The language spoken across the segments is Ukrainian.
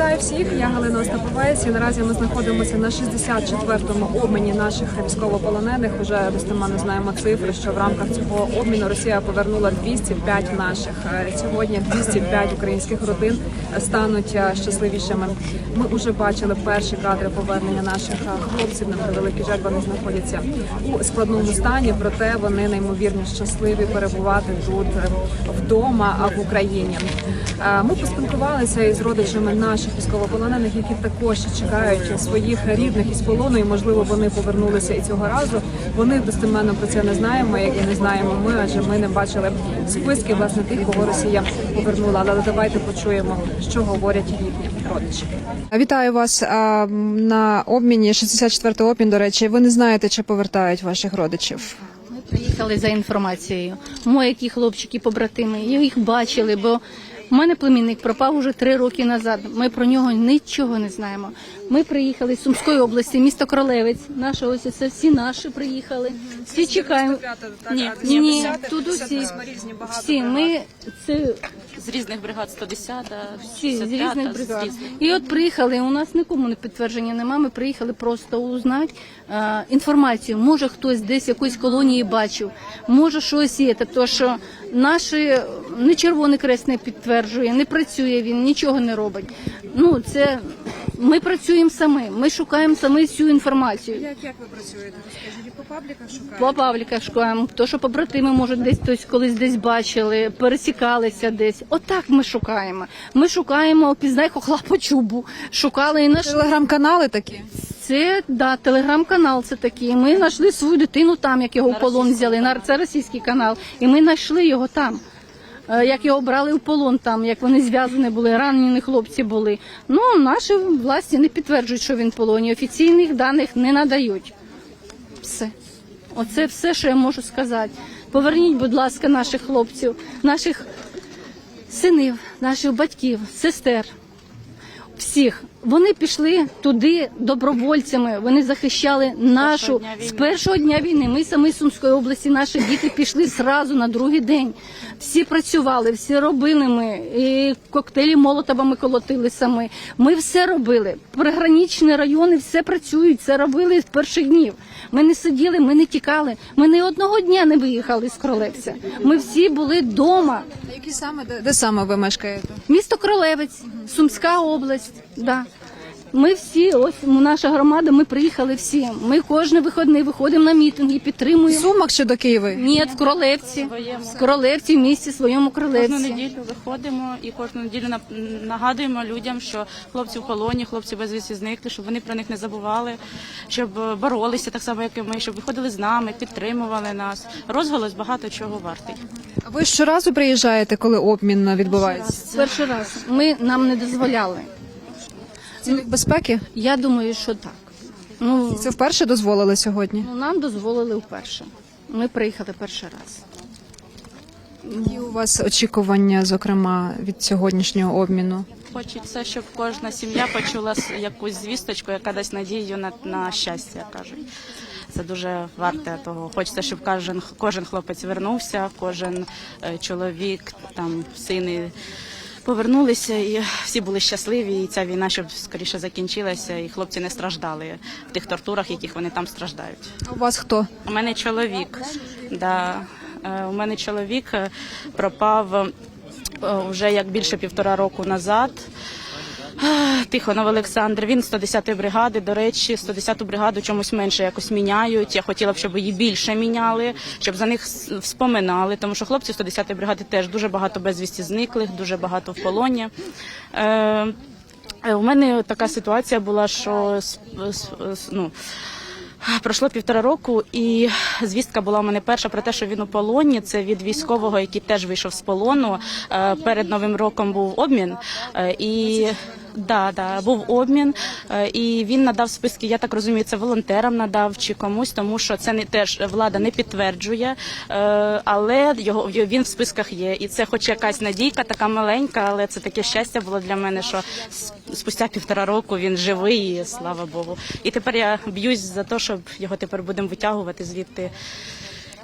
Вітаю всіх. Я Галина Остаповець. І наразі ми знаходимося на 64-му обміні наших військовополонених. Уже достеменно знаємо цифри, що в рамках цього обміну Росія повернула 205 наших. Е, Сьогодні 205 українських родин стануть е, щасливішими. Ми вже бачили перші кадри повернення наших е, хлопців. На превеликий жаль, вони знаходяться у складному стані, проте вони неймовірно щасливі перебувати тут вдома, в Україні. Ми поспілкувалися із родичами наших військовополонених, які також чекають своїх рідних із полону, і можливо вони повернулися і цього разу. Вони достеменно про це не знаємо, як і не знаємо ми, адже ми не бачили списки власне тих, кого Росія повернула. Але давайте почуємо, що говорять їхні родичі. Вітаю вас а, на обміні 64-й обмін. До речі, ви не знаєте, чи повертають ваших родичів. Ми приїхали за інформацією. Мої які хлопчики, побратими, їх бачили, бо в мене племінник пропав уже три роки назад. Ми про нього нічого не знаємо. Ми приїхали з Сумської області, місто Кролевець. Наша ось це всі наші приїхали. Всі чекаємо. Ні, ні, тут усі. Всі ми це з різних бригад 110, всі з 65, різних з бригад. різних. І от приїхали. У нас нікому не підтвердження немає. Ми приїхали просто узнати е, інформацію. Може хтось десь якоїсь колонії бачив, може щось є. То що наші не Червоний Крест не підтверджує, не працює він, нічого не робить. Ну це ми працюємо самі. Ми шукаємо самі цю інформацію. Як, як ви працюєте? Розкажіть, по пабліках шукаєте? По пабліках шукаємо, то що побратими, може, десь хтось колись десь бачили, пересікалися десь. Отак ми шукаємо. Ми шукаємо, пізнай хохла по чубу. Шукали і наш Телеграм-канали такі. це да, телеграм-канал. Це такий. Ми знайшли свою дитину там, як його в полон взяли. На це російський канал, і ми знайшли його там. Е, Як його брали в полон там, як вони зв'язані були, ранені хлопці були. Ну, наші власті не підтверджують, що він в полоні. Офіційних даних не надають. Все. Оце все, що я можу сказати. Поверніть, будь ласка, наших хлопців, наших синів, наших батьків, сестер. Всіх вони пішли туди добровольцями. Вони захищали нашу з першого дня війни. Ми самі з Сумської області, наші діти пішли зразу на другий день. Всі працювали, всі робили ми. І коктейлі молотовими колотили самі. Ми все робили. Приграничні райони все працюють, все робили з перших днів. Ми не сиділи, ми не тікали. Ми ні одного дня не виїхали з Кролевця. Ми всі були вдома. Які саме де, де саме ви мешкаєте? Місто Кролевець, Сумська область. Да. Ми всі, ось наша громада, ми приїхали всі. Ми кожен вихідний виходимо на мітинги, В підтримуємо. Сумах чи до Києва? Ні, в Кролевці. Своєму. В Кролевці, в місті своєму Кожну неділю виходимо і кожну неділю нагадуємо людям, що хлопці в полоні, хлопці безвісті зникли, щоб вони про них не забували, щоб е, боролися так само, як і ми, щоб виходили з нами, підтримували нас. Розголос багато чого вартий. Ви щоразу приїжджаєте, коли обмін відбувається? Перший раз ми нам не дозволяли. Цілих безпеки? Я думаю, що так. Ну, Це вперше дозволили сьогодні. ну, нам дозволили вперше. Ми приїхали перший раз. Які у вас очікування, зокрема, від сьогоднішнього обміну? Хочеться, щоб кожна сім'я почула с- якусь звісточку, яка дасть надію на, на щастя, як кажуть. Це дуже варте того. Хочеться, щоб кожен кожен хлопець вернувся, кожен е, чоловік, там сини повернулися, і всі були щасливі. І ця війна щоб скоріше закінчилася, і хлопці не страждали в тих тортурах, яких вони там страждають. А у вас хто? У мене чоловік. Да. Е, У мене чоловік е, пропав е, вже як більше півтора року назад. Тихонов Олександр, він з 110-ї бригади. До речі, 110-ту бригаду чомусь менше якось міняють. Я хотіла б, щоб її більше міняли, щоб за них вспоминали, тому що хлопці 110-ї бригади теж дуже багато безвісті зниклих, дуже багато в полоні. Е, е, у мене така ситуація була, що ну, Пройшло півтора року, і звістка була у мене перша про те, що він у полоні. Це від військового, який теж вийшов з полону. Е, Перед новим роком був обмін, е, і да, да, був обмін, е, і він надав списки. Я так розумію, це волонтерам надав чи комусь, тому що це не теж влада не підтверджує, е, але його він в списках є. І це, хоч якась надійка, така маленька, але це таке щастя було для мене, що спустя півтора року він живий, і слава Богу. І тепер я б'юсь за те, щоб його тепер будемо витягувати звідти.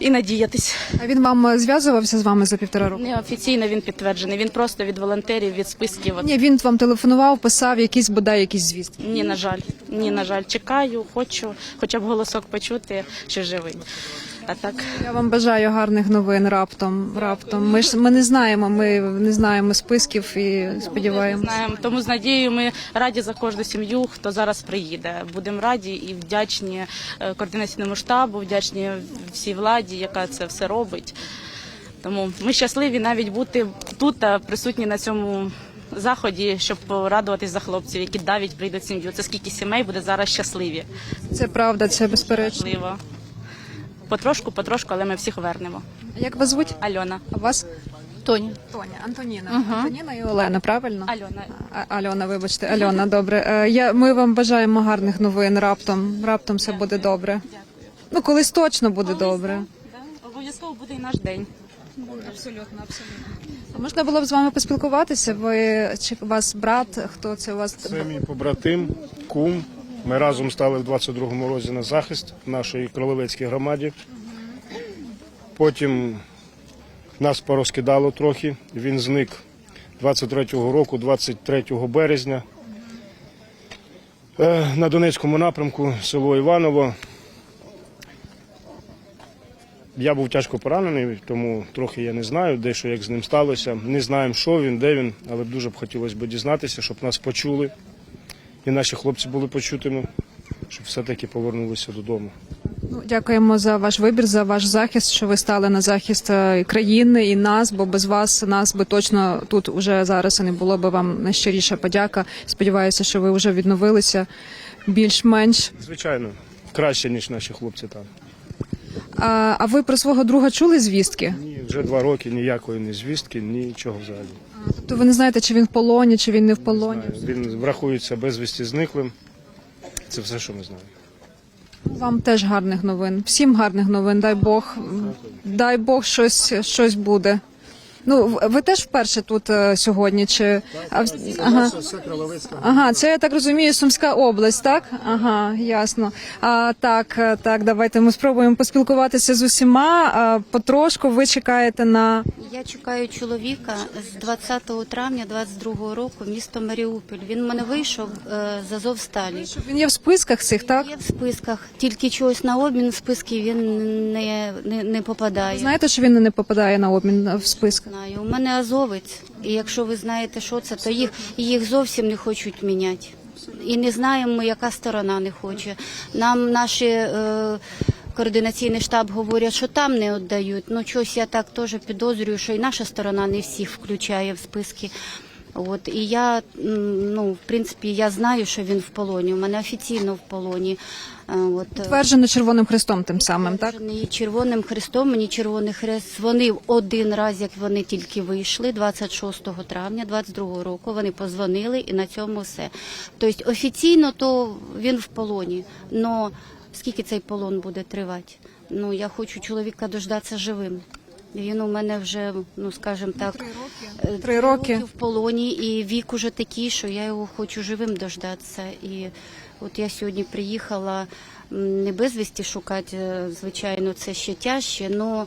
І надіятись. А він вам е, зв'язувався з вами за півтора року? Не офіційно він підтверджений. Він просто від волонтерів, від списків. Ні, він вам телефонував, писав якісь бодай якісь звістки. Ні, на жаль, ні, на жаль, чекаю, хочу, хоча б голосок почути, що живий. А так. Я вам бажаю гарних новин раптом. Раптом. Ми ж ми не знаємо. Ми не знаємо списків і сподіваємося. Знаємо, тому з надією ми раді за кожну сім'ю, хто зараз приїде. Будемо раді і вдячні е, координаційному штабу, вдячні всій владі, яка це все робить. Тому ми щасливі навіть бути тут та присутні на цьому заході, щоб порадуватись за хлопців, які давіть прийдуть сім'ю. Це скільки сімей буде зараз щасливі. Це правда, це безперечно. Можливо. Потрошку, потрошку, але ми всіх вернемо. Як вас звуть? Альона. А вас? Тоня. Тоня, Антоніна. Антоніна і Олена, правильно? Альона. А- Альона, вибачте, Альона, добре. Е, Я, ми вам бажаємо гарних новин. Раптом, раптом все буде добре. Дякую. Ну, колись точно буде добре. Да, Обов'язково буде і наш день. Абсолютно, абсолютно. А можна було б з вами поспілкуватися? Ви чи у вас брат? Хто це у вас? Це мій побратим, кум. Ми разом стали в 22-му році на захист в нашій Кролевецькій громаді. Потім нас порозкидало трохи. Він зник 23-го року, 23 березня. Е, На Донецькому напрямку, село Іваново. Я був тяжко поранений, тому трохи я не знаю, де що як з ним сталося. Не знаємо, що він, де він, але дуже б хотілося б дізнатися, щоб нас почули. І наші хлопці були почутими, щоб все-таки повернулися додому. Ну, дякуємо за ваш вибір, за ваш захист, що ви стали на захист е, країни і нас, бо без вас нас би точно тут уже зараз і не було би вам найщиріша подяка. Сподіваюся, що ви вже відновилися більш-менш. Звичайно, краще, ніж наші хлопці там. А, а ви про свого друга чули звістки? Ні, вже два роки ніякої ні звістки, нічого взагалі. Тобто ви не знаєте, чи він в полоні, чи він не в полоні? Він врахується безвісті зниклим. Це все, що ми знаємо. Вам теж гарних новин. Всім гарних новин. Дай Бог, дай Бог, щось, щось буде. Ну, в- ви теж вперше тут е, сьогодні? Чи а, в- ага. ага, це я так розумію, Сумська область, так? Ага, ясно. А так, е, так, давайте ми спробуємо поспілкуватися з усіма. А, потрошку ви чекаєте на Я чекаю чоловіка з 20 травня 22 року, місто Маріуполь. Він в мене вийшов е, з Азовсталі. він є в списках цих, так? Є в списках, тільки чогось на обмін в списки він не, не, не попадає. Знаєте, що він не попадає на обмін в списках? Знаю, у мене азовець, і якщо ви знаєте, що це, то їх, їх зовсім не хочуть міняти. І не знаємо, яка сторона не хоче. Нам наші е, координаційний штаб говорять, що там не віддають. Ну, щось я так теж підозрюю, що і наша сторона не всіх включає в списки. От і я ну в принципі я знаю, що він в полоні. У мене офіційно в полоні. От е, Червоним Хрестом тим самим, так? Червоним Хрестом, ні Червоний Хрест дзвонив один раз, як вони тільки вийшли, 26 травня 22 року. Вони позвонили і на цьому все. Тобто офіційно то він в полоні. Но скільки цей полон буде тривати? Ну я хочу чоловіка дождатися живим. Він у мене вже, ну скажімо так, е, Три роки. в полоні, і вік уже такий, що я його хочу живим дождатися. І от я сьогодні приїхала не безвісті шукати, е, звичайно, це ще тяжче, але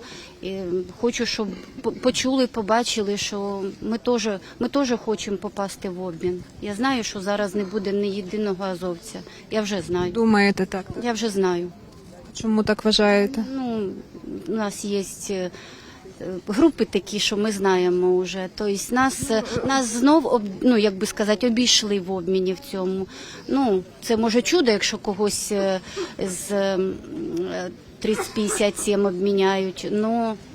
хочу, щоб по- почули, побачили, що ми теж ми теж хочемо попасти в обмін. Я знаю, що зараз не буде ні єдиного азовця. Я вже знаю. Думаєте так? Я вже знаю. Чому так вважаєте? Ну, у нас є е, групи такі, що ми знаємо вже. Тобто нас, е, нас знов, ну, як би сказати, обійшли в обміні в цьому. Ну, це може чудо, якщо когось е, з м, е, 30-57 обміняють. Ну, п-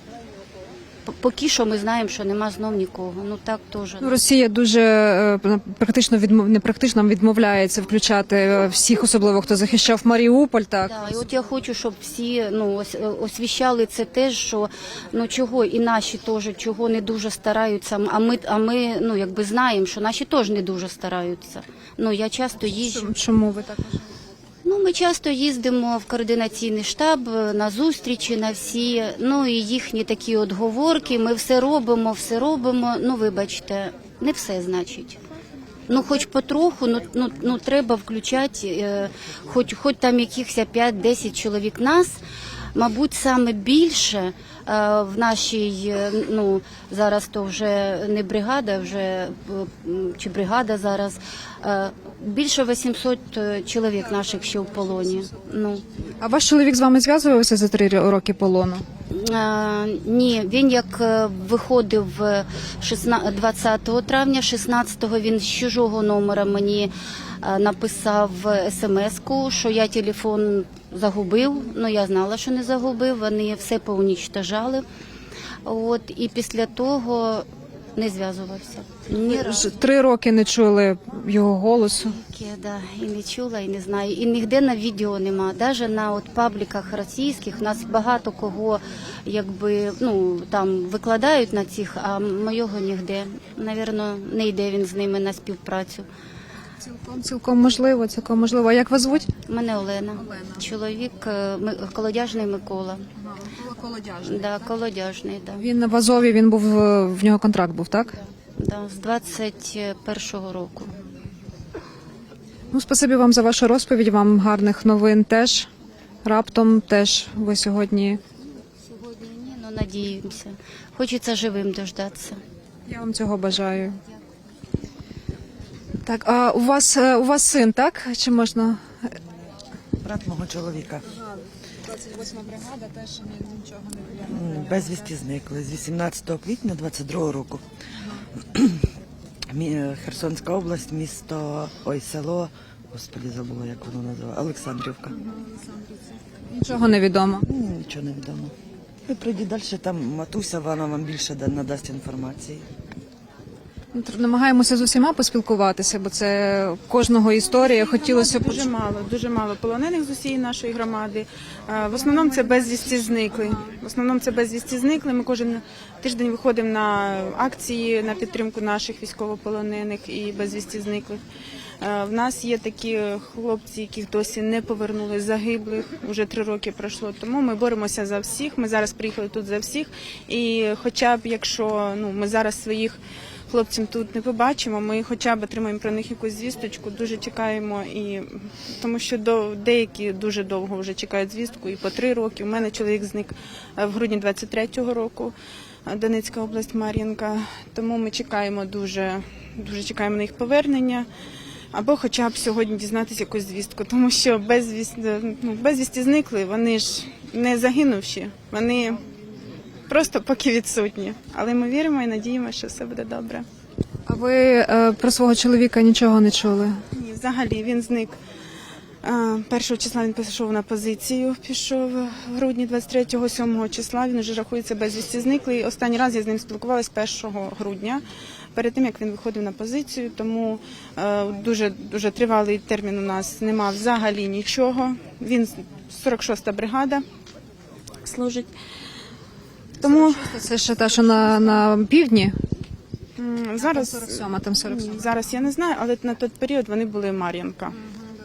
поки що ми знаємо, що нема знов нікого. Ну, так теж. Ну, Росія дуже е, практично відмов... не практично відмовляється включати е, всіх, особливо хто захищав Маріуполь. Так Да, і от я хочу, щоб всі ну ос- освіщали це теж, що ну чого і наші теж чого не дуже стараються. А ми, а ми ну якби знаємо, що наші теж не дуже стараються. Ну я часто їжджу. чому ви так? Ну ми часто їздимо в координаційний штаб е, на зустрічі, на всі. Ну і їхні такі отговорки. Ми все робимо, все робимо. Ну вибачте, не все значить. Ну, хоч потроху, ну, ну, ну треба включати, е, хоч, хоч там якихось 5-10 чоловік нас, Мабуть, саме більше е, в нашій, е, ну зараз то вже не бригада, вже е, чи бригада зараз. е, Більше 800 чоловік наших ще в полоні. Ну А ваш чоловік з вами зв'язувався за три роки полону? Е, ні, він як е, виходив е, 16 20 травня, 16-го він з чужого номера мені е, написав смс-ку, що я телефон загубив. Ну я знала, що не загубив. Вони все поунічтажали. От і після того не зв'язувався. Ні разу. Три роки не чули його голосу. Таке, да, і не чула, і не знаю. І ніде на відео нема. Навіть на от пабліках російських нас багато кого якби ну там викладають на цих, а моєго ніде. Навірно, не йде він з ними на співпрацю. Цілком, цілком можливо, цілком можливо. А як вас звуть? Мене Олена, чоловік е, Ми- колодяжний Микола. Колодяжний. Да, колодяжний, да. Він в Азові, він був е, в нього контракт був, так? Да, з 21-го року. Ну, спасибі вам за вашу розповідь. Вам гарних новин теж. Раптом теж ви сьогодні. Сьогодні ні, ну надіємося. Хочеться живим дождатися. Я вам цього бажаю. Так, а у вас е, у вас син, так? Чи можна? Брат мого чоловіка. 28 бригада теж нічого не М, Безвісті зникли з 18 квітня 22 року. Мі- е, Херсонська область, місто, ой, село, господі забула, як воно називає, Олександрівка. Нічого не відомо. М, Нічого не відомо. Ви пройдіть далі, там матуся, вона вам більше да- надасть інформації. Намагаємося з усіма поспілкуватися, бо це кожного історія. Хотілося б Дуже мало, дуже мало полонених з усієї нашої громади. Е, В основному це безвісті зникли. В основному це безвісті зникли. Ми кожен тиждень виходимо на акції на підтримку наших військовополонених і безвісті зниклих. Е, В нас є такі хлопці, яких досі не повернули загиблих. Уже три роки пройшло. Тому ми боремося за всіх. Ми зараз приїхали тут за всіх. І хоча б якщо ну ми зараз своїх хлопцям тут не побачимо. Ми хоча б отримаємо про них якусь звісточку. Дуже чекаємо і тому, що до деякі дуже довго вже чекають звістку, і по три роки. У мене чоловік зник е, в грудні 23-го року. е, Донецька область Мар'їнка. Тому ми чекаємо дуже, дуже чекаємо на їх повернення. Або хоча б сьогодні дізнатися якусь звістку, тому що безвість, ну, безвісті зникли, вони ж не загинувші, вони просто поки відсутні. Але ми віримо і надіємося, що все буде добре. А ви е, про свого чоловіка нічого не чули? Ні, взагалі він зник. е, Першого числа він пішов на позицію, пішов в грудні 23-го, 7 числа. Він вже рахується безвісті зниклий. Останній раз я з ним спілкувалась 1 грудня, перед тим як він виходив на позицію. Тому е, дуже дуже тривалий термін у нас нема взагалі нічого. Він 46-та бригада служить. Тому Це ще те, що на, на півдні? зараз 47, там 47. Ні, Зараз я не знаю, але на той період вони були Мар'їнка.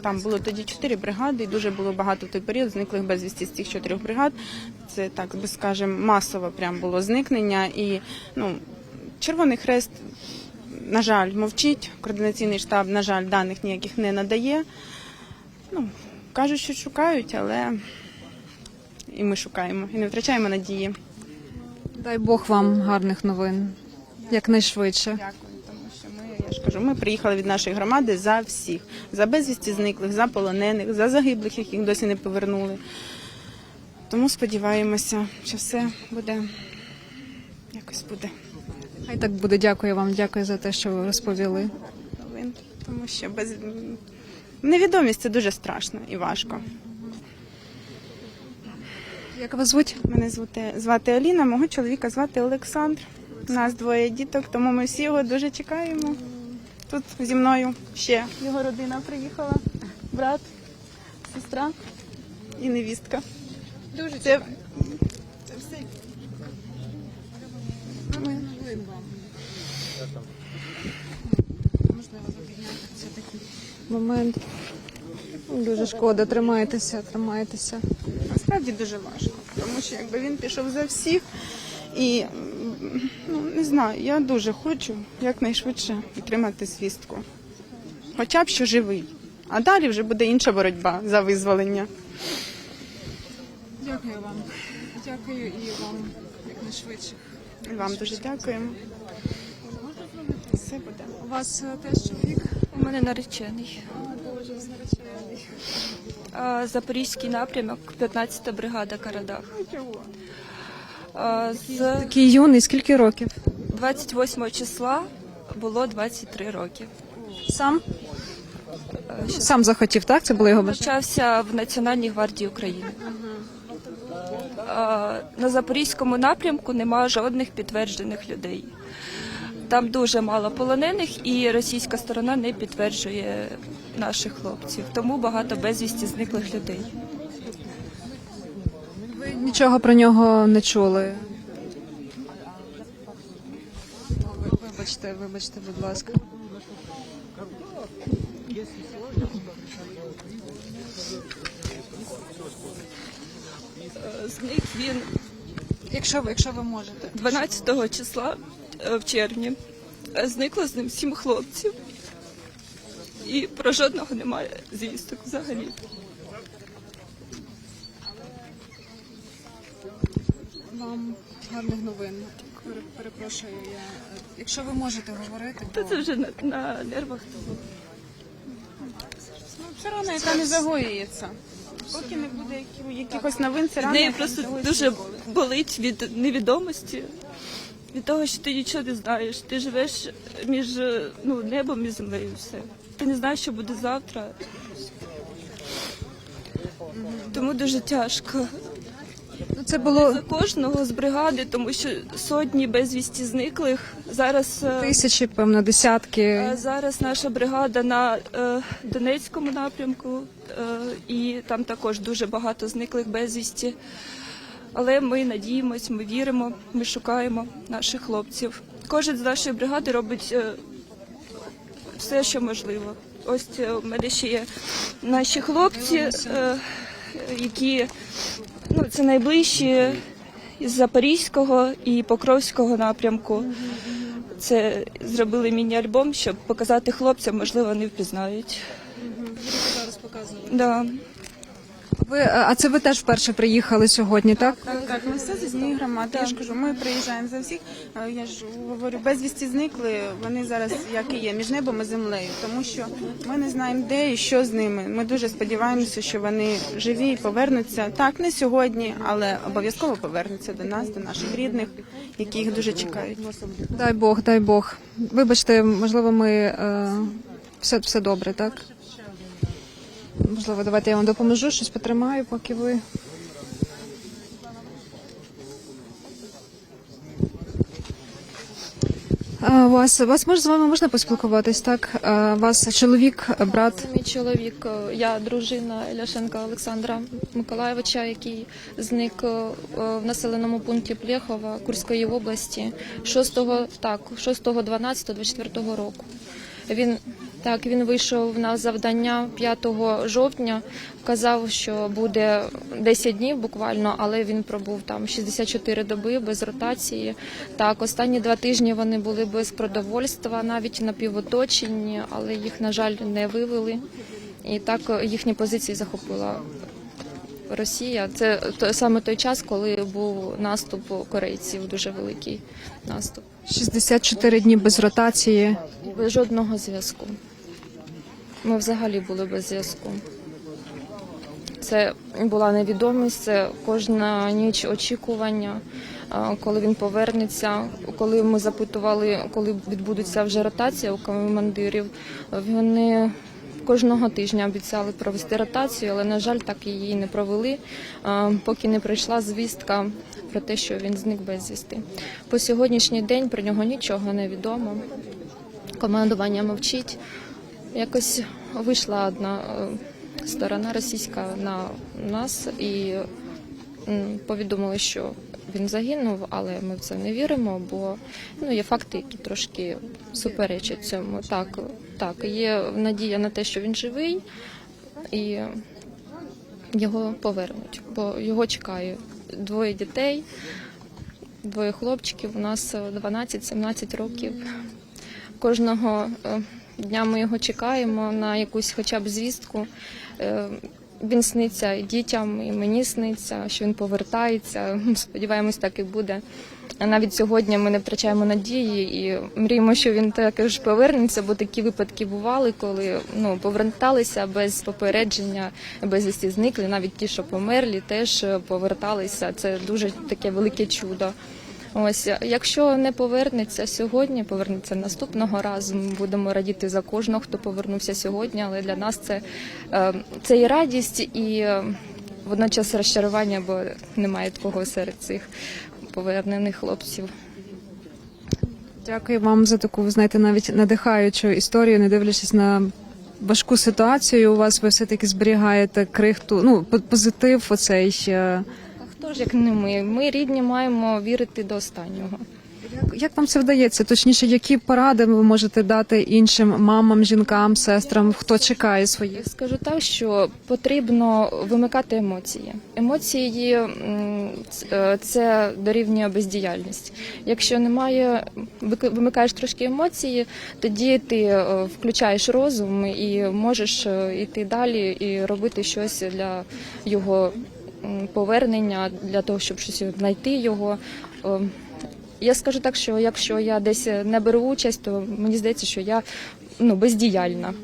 Там було тоді чотири бригади, і дуже було багато в той період зниклих безвісті з цих чотирьох бригад. Це так би скажемо, масово прям було зникнення. І ну, Червоний Хрест, на жаль, мовчить. Координаційний штаб, на жаль, даних ніяких не надає. Ну, кажуть, що шукають, але і ми шукаємо і не втрачаємо надії. Дай Бог вам гарних новин. Якнайшвидше. Дякую, тому що ми, я ж кажу, ми приїхали від нашої громади за всіх, за безвісті зниклих, за полонених, за загиблих, яких досі не повернули. Тому сподіваємося, що все буде якось буде Хай так буде. Дякую вам. Дякую за те, що ви розповіли. новин. Тому що без невідомість це дуже страшно і важко. Як вас звуть? Мене звати, звати Аліна, мого чоловіка звати Олександр. У нас двоє діток, тому ми всі його дуже чекаємо. Тут зі мною ще його родина приїхала, брат, сестра і невістка. Дуже це, це Ми- Момент. Дуже шкода. Тримайтеся, тримайтеся. Насправді дуже важко, тому що якби він пішов за всіх і ну не знаю, я дуже хочу якнайшвидше отримати звістку. Хоча б що живий. А далі вже буде інша боротьба за визволення. Дякую вам. Дякую і вам якнайшвидше. Вам дуже дякуємо. Все буде. У вас е, теж чоловік? У мене наречений. А, Запорізький напрямок, 15-та бригада Карадах. А, З Такий юний, скільки років? 28 числа було 23 роки. Сам? Сам захотів, так? Це було його бажання? Навчався в Національній гвардії України. А, На Запорізькому напрямку немає жодних підтверджених людей. Там дуже мало полонених, і російська сторона не підтверджує наших хлопців. Тому багато безвісті зниклих людей. Ви нічого про нього не чули. Вибачте, вибачте, будь ласка. Зник він Якщо ви, якщо ви можете. 12 числа е, в червні. Е, Зникло з ним сім хлопців. І про жодного немає звісток взагалі. Вам гарних новин. Перепрошую, я. е, Якщо ви можете говорити, то це вже на, на нервах. Ну, все одно, яка не загоюється. Поки не буде якихось новин, це рано. неї просто дуже болить від невідомості, від того, що ти нічого не знаєш. Ти живеш між ну, небом і землею. Все. Ти не знаєш, що буде завтра. Тому дуже тяжко. Ну, це було За кожного з бригади, тому що сотні безвісті зниклих. Зараз е, тисячі, певно, десятки. е, зараз наша бригада на е, Донецькому напрямку, і там також дуже багато зниклих безвісті. Але ми надіємось, ми віримо, ми шукаємо наших хлопців. Кожен з нашої бригади робить все, що можливо. Ось у мене ще є наші хлопці, які ну, це найближчі із Запорізького і Покровського напрямку. Це зробили міні-альбом, щоб показати хлопцям, можливо, вони впізнають. Зараз показували. Да. Ви, е, а це ви теж вперше приїхали сьогодні, так? Так, так, ми все з однієї громади. Я ж кажу, ми приїжджаємо за всіх. Е, Я ж говорю, безвісті зникли. Вони зараз як і є між небом і землею, тому що ми не знаємо, де і що з ними. Ми дуже сподіваємося, що вони живі і повернуться. Так, не сьогодні, але обов'язково повернуться до нас, до наших рідних, які їх дуже чекають. Дай Бог, дай Бог. Вибачте, можливо, ми е, все, все добре, так? Можливо, давайте я вам допоможу, щось потримаю, поки ви. А, вас, вас може з вами можна поспілкуватись, так? А, вас чоловік, брат. Мій чоловік, я дружина Ляшенка Олександра Миколаєвича, який зник в населеному пункті Плєхова Курської області 6, так, 6.12.24 року. Він так він вийшов на завдання 5 жовтня. Казав, що буде 10 днів буквально, але він пробув там 64 доби без ротації. Так, останні два тижні вони були без продовольства, навіть напівоточені, але їх, на жаль, не вивели. І так е, їхні позиції захопила Росія. Це саме той час, коли був наступ корейців, дуже великий наступ. 64 дні без ротації. Без жодного зв'язку. Ми взагалі були без зв'язку. Це була невідомість, це кожна ніч очікування, коли він повернеться. Коли ми запитували, коли відбудеться вже ротація у командирів, вони кожного тижня обіцяли провести ротацію, але, на жаль, так її не провели, поки не прийшла звістка про те, що він зник безвісти. По сьогоднішній день про нього нічого не відомо. Командування мовчить. Якось вийшла одна е, сторона російська на нас і повідомили, що він загинув, але ми в це не віримо, бо ну, є факти, які трошки суперечать цьому. Так, так, є надія на те, що він живий, і його повернуть, бо його чекає двоє дітей, двоє хлопчиків. У нас е, 12-17 років. Кожного е, дня ми його чекаємо на якусь хоча б звістку. Е, він сниться і дітям, і мені сниться, що він повертається. Сподіваємось, так і буде. Навіть сьогодні ми не втрачаємо надії і мріємо, що він також повернеться, бо такі випадки бували, коли ну поверталися без попередження, без зникли. Навіть ті, що померлі, теж поверталися. Це дуже таке велике чудо. Ось, якщо не повернеться сьогодні, повернеться наступного разу. Ми будемо радіти за кожного, хто повернувся сьогодні. Але для нас це, е, це і радість, і е, водночас розчарування, бо немає такого серед цих повернених хлопців. Дякую вам за таку, ви знаєте, навіть надихаючу історію, не дивлячись на важку ситуацію. У вас ви все таки зберігаєте крихту, ну по- позитив. Оцей ще. А хто ж як не ми? Ми рідні маємо вірити до останнього. Як, як вам це вдається? Точніше, які поради ви можете дати іншим мамам, жінкам, сестрам, хто чекає своїх? Скажу так, що потрібно вимикати емоції. Емоції е, це дорівнює бездіяльність. Якщо немає, вимикаєш трошки емоції, тоді ти е, включаєш розум і можеш е, йти далі і робити щось для його повернення, для того, щоб щось знайти його. Я скажу так, що якщо я десь не беру участь, то мені здається, що я ну, бездіяльна.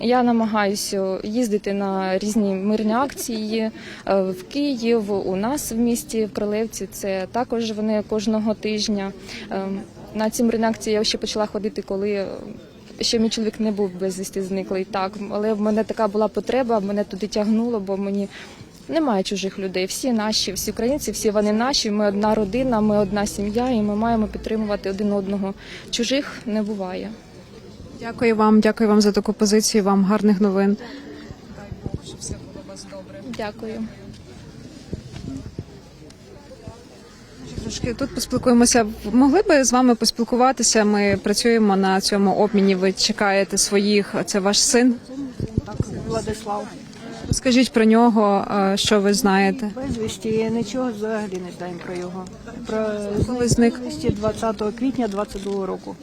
Я намагаюся їздити на різні мирні акції е, в Київ, у нас в місті в Кролевці. Це також вони кожного тижня. Е, На ці мирні акції я ще почала ходити, коли е, ще мій чоловік не був безвісти зниклий. Так, але в мене така була потреба, мене туди тягнуло, бо мені. Немає чужих людей, всі наші, всі українці, всі вони наші. Ми одна родина, ми одна сім'я, і ми маємо підтримувати один одного. Чужих не буває. Дякую вам, дякую вам за таку позицію. Вам гарних новин. Дай Богу, щоб все було вас добре. Дякую. Трошки тут поспілкуємося. Могли би з вами поспілкуватися? Ми працюємо на цьому обміні. Ви чекаєте своїх. Це ваш син. Владислав. Розкажіть про нього, е, що ви знаєте. Безвісті нічого взагалі не знаємо про його. Про зник? безвісті 20 квітня 22 року.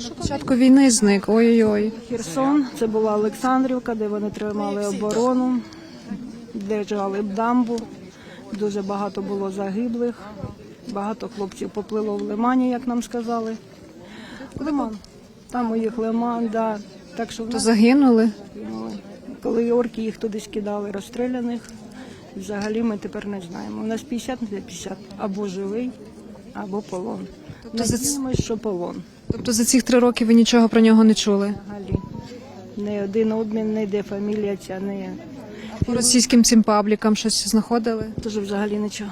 Спочатку війни зник. Ой-ой-ой. Херсон, це була Олександрівка, де вони тримали оборону, держали дамбу. Дуже багато було загиблих. Багато хлопців поплило в лимані, як нам сказали. Лиман. Там у їх лиман, да. Так що в То нас загинули. Коли орки їх туди скидали розстріляних, взагалі ми тепер не знаємо. У нас 50 на 50. Або живий, або полон. Тобто за ц- що полон. Тобто за цих три роки ви нічого про нього не чули. Взагалі. Не один обмін, не йде фамілія ця, не По російським цим паблікам щось знаходили. Тож взагалі нічого.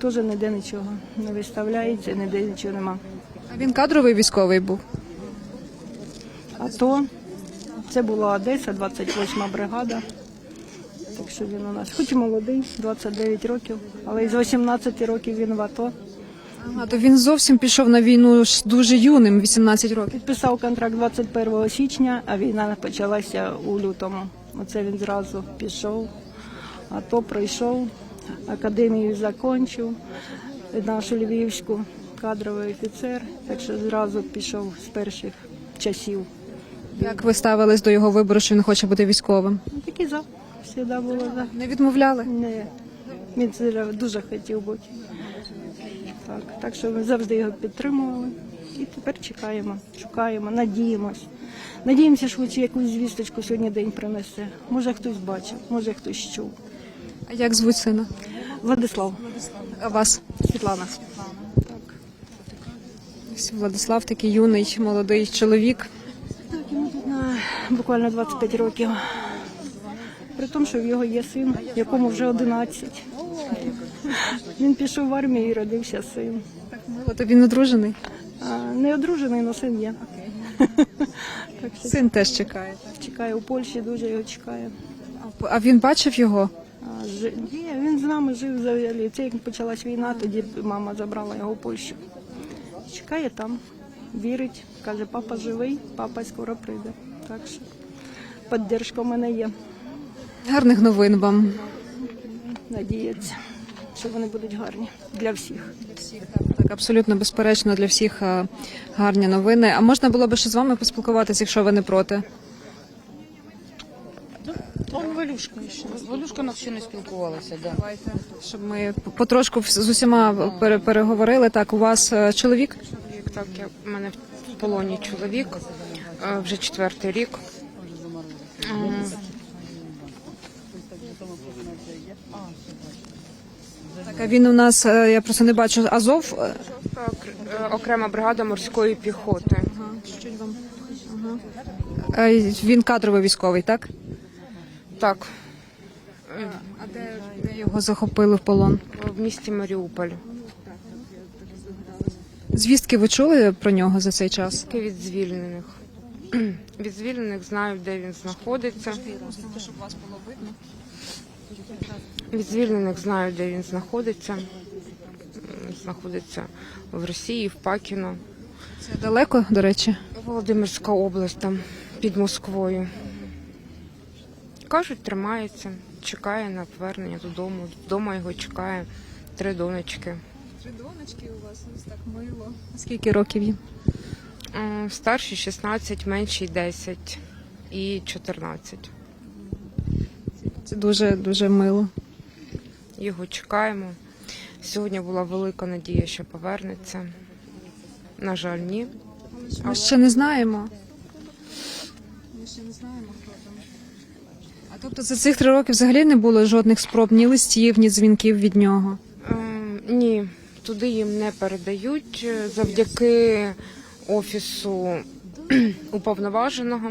Теж ніде нічого. Не виставляється, ніде нічого нема. А він кадровий військовий був. А то це була Одеса, 28 бригада. Так що він у нас, хоч і молодий, 29 років, але із 18 років він в АТО. А то він зовсім пішов на війну ж дуже юним, 18 років. Підписав контракт 21 січня, а війна почалася у лютому. Оце він зразу пішов, а то пройшов, академію закінчив, нашу львівську, кадровий офіцер, так що зразу пішов з перших часів. Як ви ставились до його вибору, що він хоче бути військовим? Ну, Такі за, завжди було за. Не відмовляли? Не, він це дуже хотів бути. Так, так що ми завжди його підтримували. І тепер чекаємо, шукаємо, надіємось. Надіємося, що хоч якусь звісточку сьогодні день принесе. Може хтось бачив, може хтось чув. А як звуть сина? Владислав, А вас? Світлана. Ось Владислав такий юний, молодий чоловік. Буквально 25 років. При тому, що в його є син, якому вже 11. Він пішов в армію і родився син. От він одружений. Не одружений, але син є. Так що Син теж чекає. чекає у Польщі, дуже його чекає. А- А він бачив його? А, жи- Ні, він з нами жив взагалі. Це як почалась війна, тоді мама забрала його в Польщу. Чекає там, вірить, каже, папа живий, папа скоро прийде. Так що підтримка в мене є. Гарних новин вам. Надіється, що вони будуть гарні для всіх. Так, абсолютно безперечно для всіх гарні новини. А можна було би ще з вами поспілкуватися, якщо ви не проти? Валюшка ще. Валюшка на всю не спілкувалася, да. Давайте, щоб ми потрошку з усіма пере- переговорили. Так, у вас е, чоловік? Чоловік, так, я, в мене в полоні чоловік, е, вже четвертий рік. Так, а він у нас, е, я просто не бачу, Азов. е, е, окрема бригада морської піхоти. е, Він кадровий військовий, так? Так, А де, де його захопили в полон? в місті Маріуполь. Звістки ви чули про нього за цей час? Тільки від звільнених. Від звільнених знаю, де він знаходиться. Від звільнених знаю, де він знаходиться. Знаходиться в Росії, в Пакіно. Це далеко, до речі. Володимирська область там під Москвою. Кажуть, тримається, чекає на повернення додому. Вдома його чекає три донечки. Три донечки у вас ось так мило. Скільки років їм? Старші 16, менші 10 і 14. Це дуже дуже мило. Його чекаємо. Сьогодні була велика надія, що повернеться. На жаль, ні. Ми ще не знаємо. Ми ще не знаємо, хто там. А тобто за цих три роки взагалі не було жодних спроб, ні листів, ні дзвінків від нього. Ем, Ні, туди їм не передають Е, завдяки офісу уповноваженого.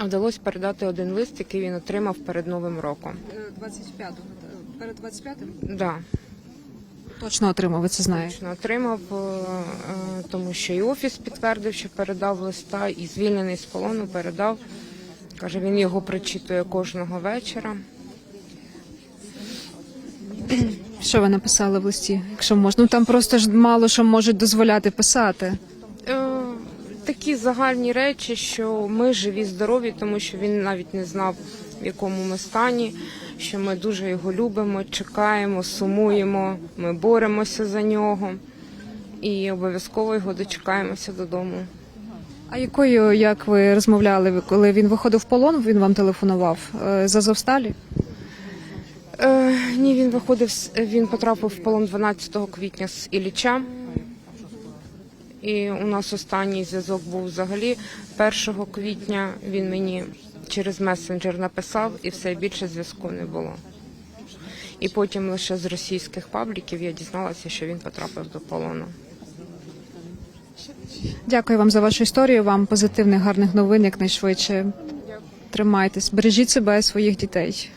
Вдалося передати один лист, який він отримав перед Новим роком. 25-го, перед 25-м? Да, Точно отримав, це знаєте. точно отримав, е, е, тому що і офіс підтвердив, що передав листа, і звільнений з полону передав. Каже, він його прочитує кожного вечора. Що ви написали в листі, якщо можна? Ну там просто ж мало що можуть дозволяти писати. Такі загальні речі, що ми живі, здорові, тому що він навіть не знав, в якому ми стані, що ми дуже його любимо, чекаємо, сумуємо, ми боремося за нього і обов'язково його дочекаємося додому. А якою, як ви розмовляли, коли він виходив в полон, він вам телефонував Е, з Азовсталі? Е, ні, він виходив, він потрапив в полон 12 квітня з Ілліча. І у нас останній зв'язок був взагалі 1 квітня. Він мені через месенджер написав, і все більше зв'язку не було. І потім лише з російських пабліків я дізналася, що він потрапив до полону. Дякую вам за вашу історію. Вам позитивних, гарних новин якнайшвидше. Тримайтесь, бережіть себе і своїх дітей.